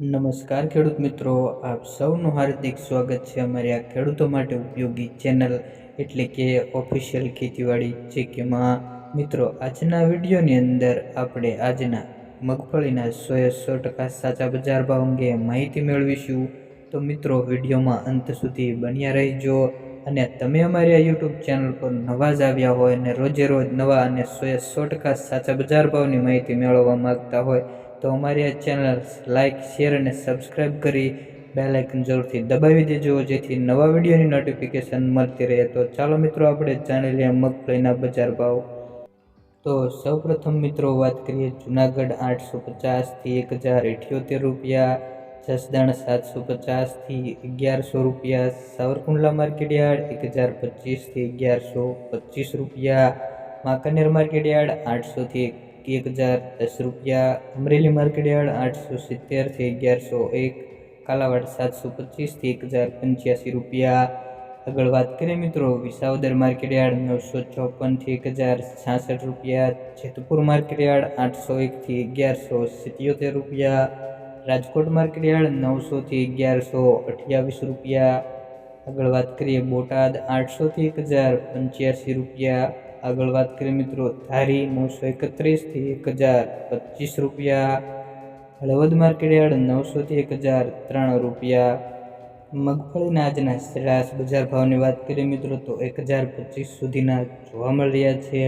નમસ્કાર ખેડૂત મિત્રો, આપ સૌનું હાર્દિક સ્વાગત છે અમારી આ ખેડૂતો માટે ઉપયોગી ચેનલ એટલે કે ઓફિશિયલ ખેતીવાડી જે કે માં મિત્રો, આજના વિડીયોની અંદર આપણે આજના મગફળીના સોએ સો ટકા સાચા બજાર ભાવ અંગે માહિતી મેળવીશું. તો મિત્રો, વિડીયોમાં અંત સુધી બન્યા રહેજો અને તમે અમારી આ યુટ્યુબ ચેનલ પર નવા જ આવ્યા હોય અને રોજે રોજ નવા અને સોએ સો ટકા સાચા બજાર ભાવની માહિતી મેળવવા માગતા હોય તો અમારી આ ચેનલ લાઇક શેર અને સબસ્ક્રાઈબ કરી બેલ આઇકન જરૂરથી દબાવી દેજો, જેથી નવા વિડીયોની નોટિફિકેશન મળતી રહે. તો ચાલો મિત્રો, આપણે જાણી લઈએ મગફળીના બજાર ભાવ. તો સૌપ્રથમ મિત્રો, વાત કરીએ જુનાગઢ આઠસો પચાસથી એક હજાર અઠ્યોતેર રૂપિયા, જસદણ સાતસો પચાસથી અગિયારસો રૂપિયા, સાવરકુંડલા માર્કેટયાર્ડ એક હજાર પચીસથી અગિયારસો પચીસ રૂપિયા, માકનેર માર્કેટયાર્ડ આઠસોથી એક હજાર દસ રૂપિયા. અમરેલી માર્કેટયાર્ડ આઠસો સિત્તેરથી અગિયારસો એક. કાલાવાડ સાતસો પચીસથી એક હજાર પંચ્યાસી રૂપિયા. આગળ વાત કરીએ મિત્રો, વિસાવદર માર્કેટયાર્ડ નવસો ચોપનથી એક હજાર છાસઠ રૂપિયા. જેતપુર માર્કેટયાર્ડ આઠસો એકથી અગિયારસો સિત્યોતેર રૂપિયા. રાજકોટ માર્કેટયાર્ડ નવસોથી અગિયારસો અઠ્યાવીસ રૂપિયા. આગળ વાત કરીએ બોટાદ આઠસોથી એક હજાર પંચ્યાસી રૂપિયા. આગળ વાત કરીએ મિત્રો, ધારી નવસો એકત્રીસથી એક હજાર પચીસ રૂપિયા, હળવદ માર્કેટયાર્ડ નવસોથી એક હજાર ત્રણ રૂપિયા, મગફળીના આજના સરેરાશ બજાર ભાવની વાત કરીએ મિત્રો, તો એક હજાર પચીસ સુધીના જોવા મળી રહ્યા છે.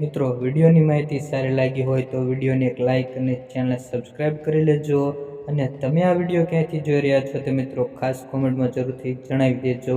મિત્રો, વિડીયોની માહિતી સારી લાગી હોય તો વિડીયોને એક લાઇક અને ચેનલ સબસ્ક્રાઈબ કરી લેજો અને તમે આ વીડિયો ક્યાંથી જોઈ રહ્યા છો તે મિત્રો ખાસ કોમેન્ટમાં જરૂરથી જણાવી દેજો.